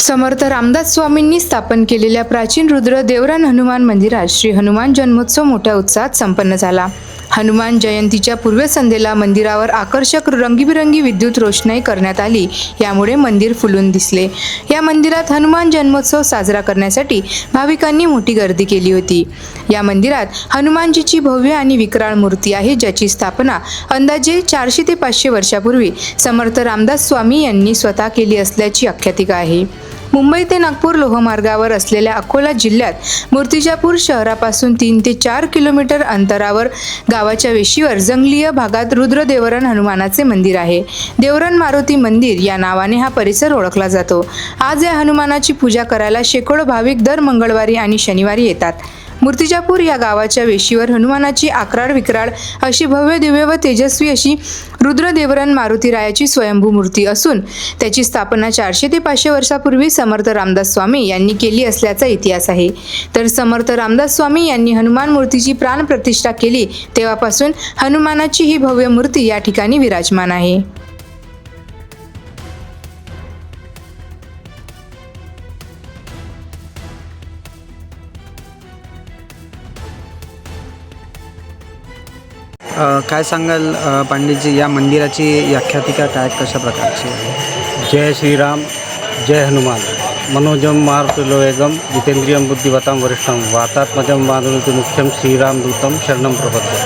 समर्थ रामदास स्वामींनी स्थापन केलेल्या प्राचीन रुद्र देवरान हनुमान मंदिरात श्री हनुमान जन्मोत्सव मोठ्या उत्साहात संपन्न झाला. हनुमान जयंतीच्या पूर्वसंध्येला मंदिरावर आकर्षक रंगीबिरंगी विद्युत रोषणाई करण्यात आली यामुळे मंदिर फुलून दिसले. या मंदिरात हनुमान जन्मोत्सव साजरा करण्यासाठी भाविकांनी मोठी गर्दी केली होती. या मंदिरात हनुमानजीची भव्य आणि विकराळ मूर्ती आहे ज्याची स्थापना अंदाजे चारशे ते पाचशे वर्षापूर्वी समर्थ रामदास स्वामी यांनी स्वतः केली असल्याची आख्यातिका आहे. मुंबई ते नागपूर लोहमार्गावर असलेल्या अकोला जिल्ह्यात मूर्तिजापूर शहरापासून तीन ते चार किलोमीटर अंतरावर गावाच्या वेशीवर जंगलीय भागात रुद्रदेवरण हनुमानाचे मंदिर आहे. देवरण मारुती मंदिर या नावाने हा परिसर ओळखला जातो. आज या हनुमानाची पूजा करायला शेकडो भाविक दर मंगळवारी आणि शनिवारी येतात. मूर्तिजापूर या गावाच्या वेशीवर हनुमानाची आकराड विक्राळ अशी भव्य दिव्य व तेजस्वी अशी रुद्रदेवरन मारुतीरायाची स्वयंभू मूर्ती असून त्याची स्थापना चारशे ते पाचशे वर्षापूर्वी समर्थ रामदास स्वामी यांनी केली असल्याचा इतिहास आहे. तर समर्थ रामदास स्वामी यांनी हनुमान मूर्तीची प्राणप्रतिष्ठा केली तेव्हापासून हनुमानाची ही भव्य मूर्ती या ठिकाणी विराजमान आहे. काय सांगाल पांडेजी या मंदिराची व्याख्यातिका काय कशा प्रकारची आहे? जय श्रीराम जय हनुमान. मनोजम मारुतिलोवेगम जितेंद्रियम बुद्धिवताम वरिष्ठम वातात्मजम माधुनिती मुख्यम श्रीरामदूतम शरणम प्रपद्य.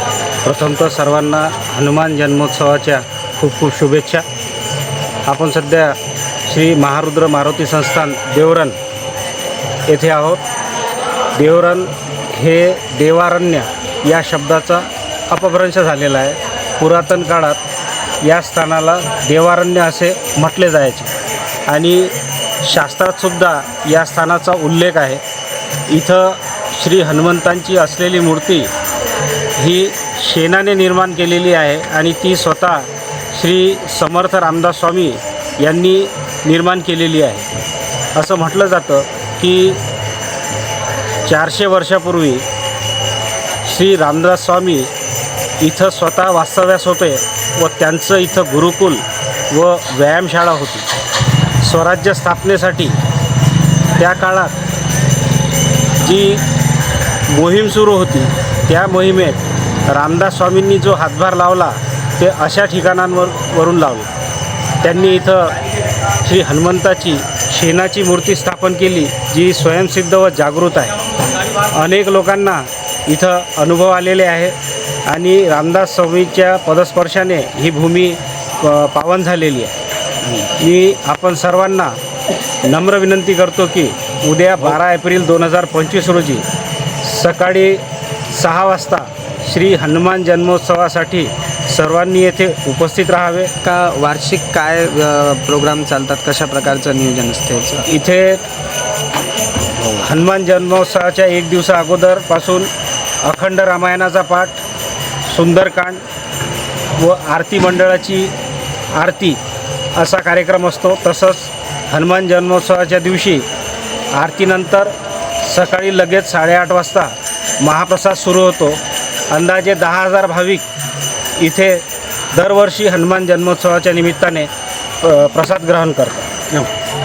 प्रथमतः सर्वांना हनुमान जन्मोत्सवाच्या खूप खूप शुभेच्छा. आपण सध्या श्री महारुद्र मारुती संस्थान देवरण येथे आहोत. देवरण हे देवारण्य या शब्दाचा अपभ्रंश झालेला आहे. पुरातन काळात या स्थानाला देवारण्य असे म्हटले जायचे. आणि शास्त्रातसुद्धा या स्थानाचा उल्लेख आहे. इथं श्री हनुमंतांची असलेली मूर्ती ही शेणाने निर्माण केलेली आहे आणि ती स्वतः श्री समर्थ रामदास स्वामी यांनी निर्माण केलेली आहे. असं म्हटलं जातं की चारशे वर्षापूर्वी श्री रामदास स्वामी इथं स्वतः वास्तव्यास होते व त्यांचं इथं गुरुकुल व व्यायामशाळा होती. स्वराज्य स्थापनेसाठी त्या काळात जी मोहीम सुरू होती त्या मोहिमेत रामदास स्वामींनी जो हातभार लावला ते अशा ठिकाणांवर वरून लावले. त्यांनी इथं श्री हनुमंताची शेणाची मूर्ती स्थापन केली जी स्वयंसिद्ध व जागृत आहे. अनेक लोकांना इथं अनुभव आलेले आहे. आणि रामदास स्वामीच्या पदस्पर्शाने ही भूमी पावन झालेली आहे. मी आपण सर्वांना नम्र विनंती करतो की उद्या बारा एप्रिल दोन हजार पंचवीस रोजी सकाळी सहा वाजता श्री हनुमान जन्मोत्सवासाठी सर्वांनी येथे उपस्थित राहावे. का वार्षिक काय प्रोग्राम चालतात? कशा प्रकारचं नियोजन असते इथे हनुमान जन्मोत्सवाच्या एक दिवसा अगोदरपासून अखंड रामायणाचा पाठ सुंदरकांड व आरती मंडळाची आरती असा कार्यक्रम असतो. तसंच हनुमान जन्मोत्सवाच्या दिवशी आरतीनंतर सकाळी लगेच साडेआठ वाजता महाप्रसाद सुरू होतो. अंदाजे दहा हजार भाविक इथे दरवर्षी हनुमान जन्मोत्सवाच्या निमित्ताने प्रसाद ग्रहण करतात.